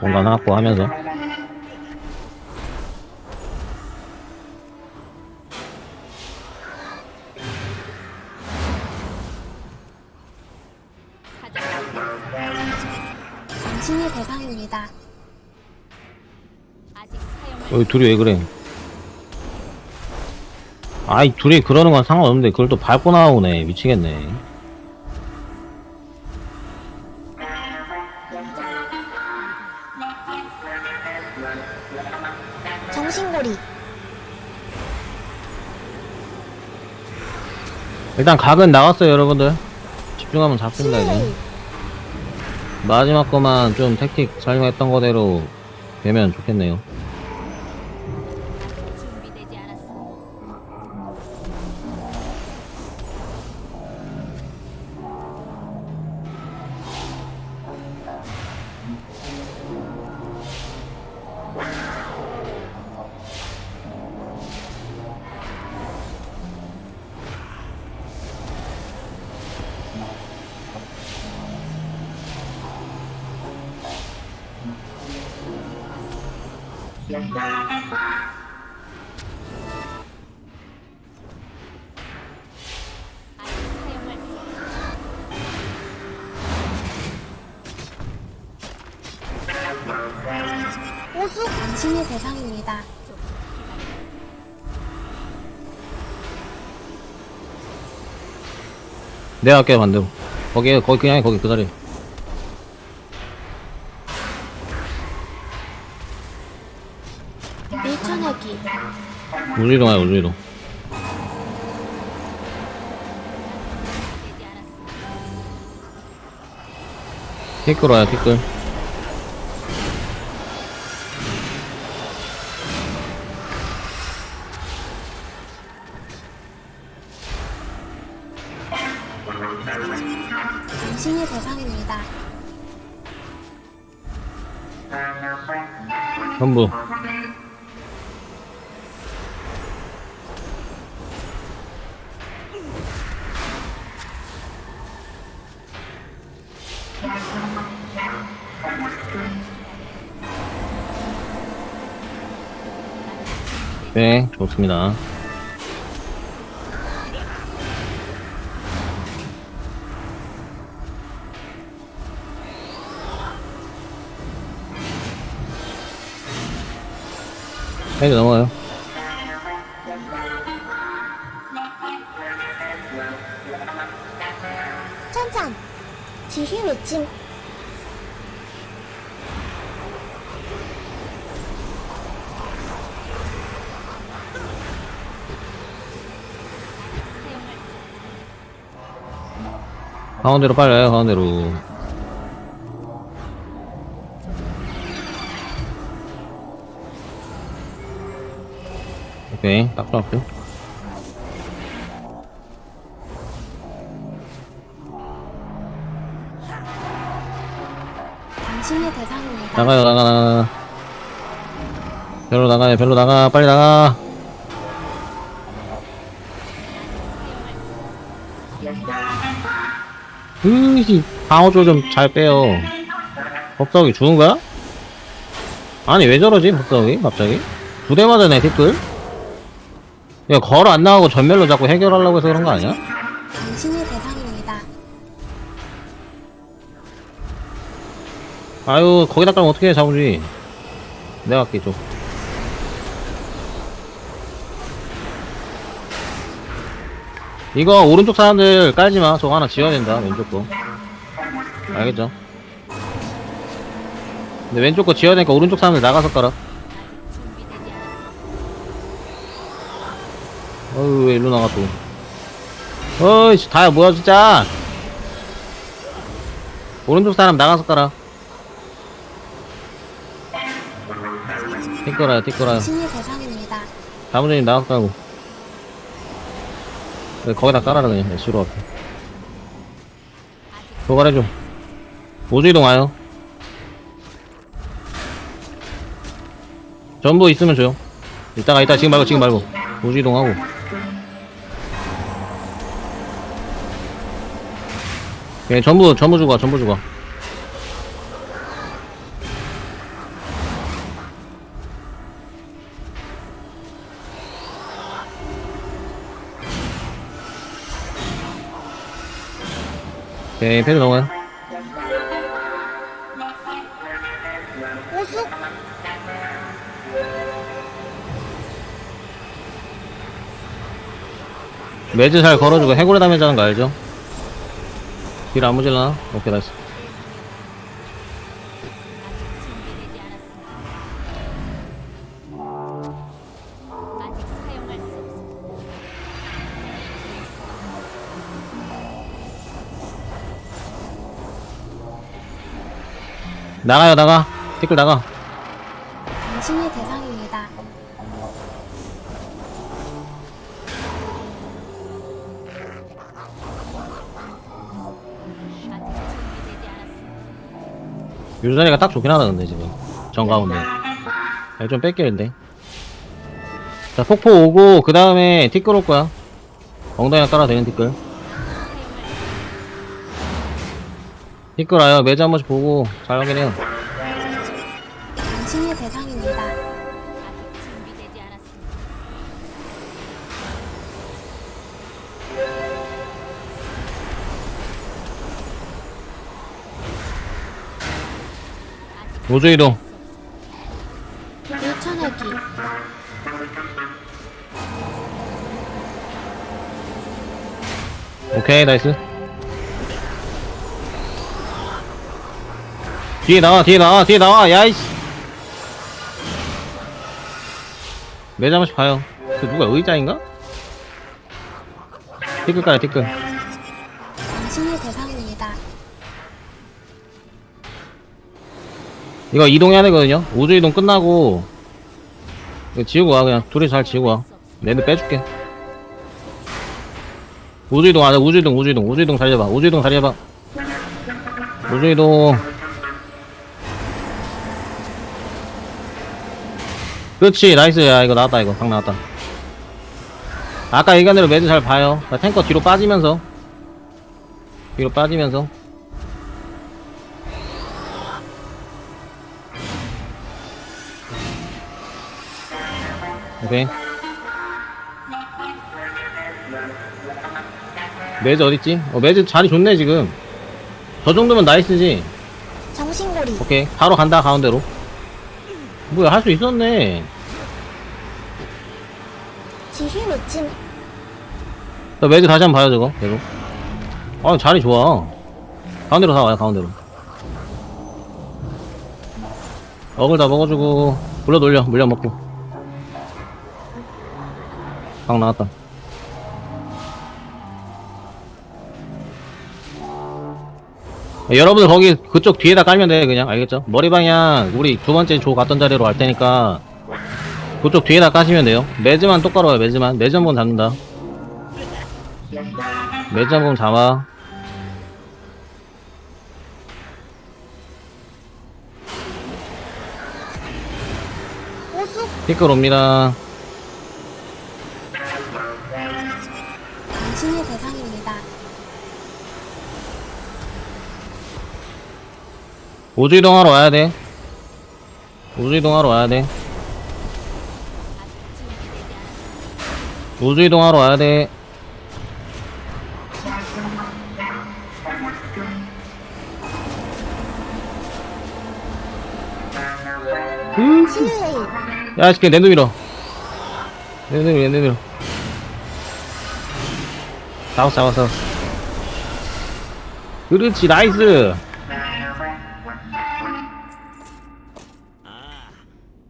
공간 확보하면서. 당신이 대상입니다. 아직 여기 둘이 왜 그래? 아이 둘이 그러는 건 상관없는데 그걸 또 밟고 나오네. 미치겠네 일단 각은 나왔어요 여러분들. 집중하면 이제. 슬레이. 마지막 거만 좀 택틱 설명했던 거대로 되면 좋겠네요 호수. 당신이 대상입니다. 내가 할게요 반대로 거기 거기 그냥 해, 거기 그 자리 밀쳐내기. 우주이동 되지 않았어. 티끌 와요 티끌 당신이 대상입니다. 전부 네 좋습니다 헤드 넘어가요 천천. 지휘 외침. 사용할 수 가운데로 빨리 와요 가운데로. 오케이 딱 대상입니다. 나가요 나가 나가. 별로 나가요 별로 나가. 빨리 나가 으이 방어조 좀 잘 빼요 법석이 죽은 거야? 아니 왜 저러지 법석이 갑자기? 두 대 맞아네 티끌 야 걸어 안 나가고 전멸로 자꾸 해결하려고 해서 그런 거 아니야? 당신이 대상입니다. 아유 거기다 깔면 어떻게 해 자부지 내가 할게 좀 이거 오른쪽 사람들 깔지 마. 저거 하나 지어야 된다 왼쪽 거. 알겠죠? 근데 왼쪽 거 지어야 되니까 오른쪽 사람들 나가서 깔아. 어휴 왜 일로 나가 또. 어이씨 다야 뭐야 진짜. 오른쪽 사람 나가서 깔아. 티끌어요 티끌어요. 대상입니다. 사무장님 나가서 깔고. 네, 거기다 깔아라 그냥. 애쉬로 앞에 도발해줘. 우주이동 와요. 전부 있으면 줘요. 이따가 이따 지금 말고 지금 말고. 우주이동하고. 예, 전부 전부 주고 와 전부 주고 와 오케이 패드 넘어요 호수 매즈 잘 걸어주고 해골에 하는 거 알죠? 딜안 무질라나? 오케이 나이스 나가요 나가. 티끌 나가. 당신이 대상입니다. 않았습니다. 유자리가 딱 좋긴 하다 근데 지금. 정 가운데. 야, 좀 뺏기는데. 자 폭포 오고 그 다음에 티끌 올 거야. 엉덩이가 따라 되는 티끌 티끌 와요 매즈 한 번씩 보고 잘 확인해요 당신이 대상입니다. 준비되지 않았습니다. 우주 이동 오케이 나이스 뒤에 나와 뒤에 나와 뒤에 나와 야이씨 매즈 한 번씩 봐요 그 누가 의자인가? 티끌 까요 티끌 당신이 대상입니다. 이거 이동해야 되거든요. 우주 이동 끝나고 이거 지우고 와 그냥 둘이 잘 지우고 와. 내내 빼줄게. 우주 이동 하자. 우주 이동 우주 이동 우주 이동 자리 잡아. 우주 이동 자리 잡아. 우주 이동. 그렇지 나이스 야 이거 나왔다 이거 방 나왔다. 아까 얘기한 대로 매드 잘 봐요. 자, 탱커 뒤로 빠지면서 뒤로 빠지면서 오케이. 매즈 어딨지? 어, 매즈 자리 좋네, 지금. 저 정도면 나이스지? 정신고리 오케이. 바로 간다, 가운데로. 뭐야, 할 수 있었네. 지휘 외침 자, 매즈 다시 한번 봐요, 저거. 계속. 아, 자리 좋아. 가운데로 다 와요, 가운데로. 어글 다 먹어주고, 물러 돌려, 물려 먹고. 방 나왔다. 여러분들 거기 그쪽 뒤에다 깔면 돼 그냥. 알겠죠? 머리 방향 우리 두 번째 조 갔던 자리로 갈 테니까 그쪽 뒤에다 까시면 돼요. 매즈만 똑바로 와요 매즈만. 매즈 한번 잡는다. 매즈 한번 잡아. 호수 티끌 옵니다. 당신이 대상입니다. 우주 이동하러 와야 돼 우주 이동하러 와야 돼 우주 이동하러 와야 돼일 야, 시켜, 랜드 밀어. 랜드 밀어, 랜드 밀어. 잡았어, 잡았어. 그렇지, 나이스.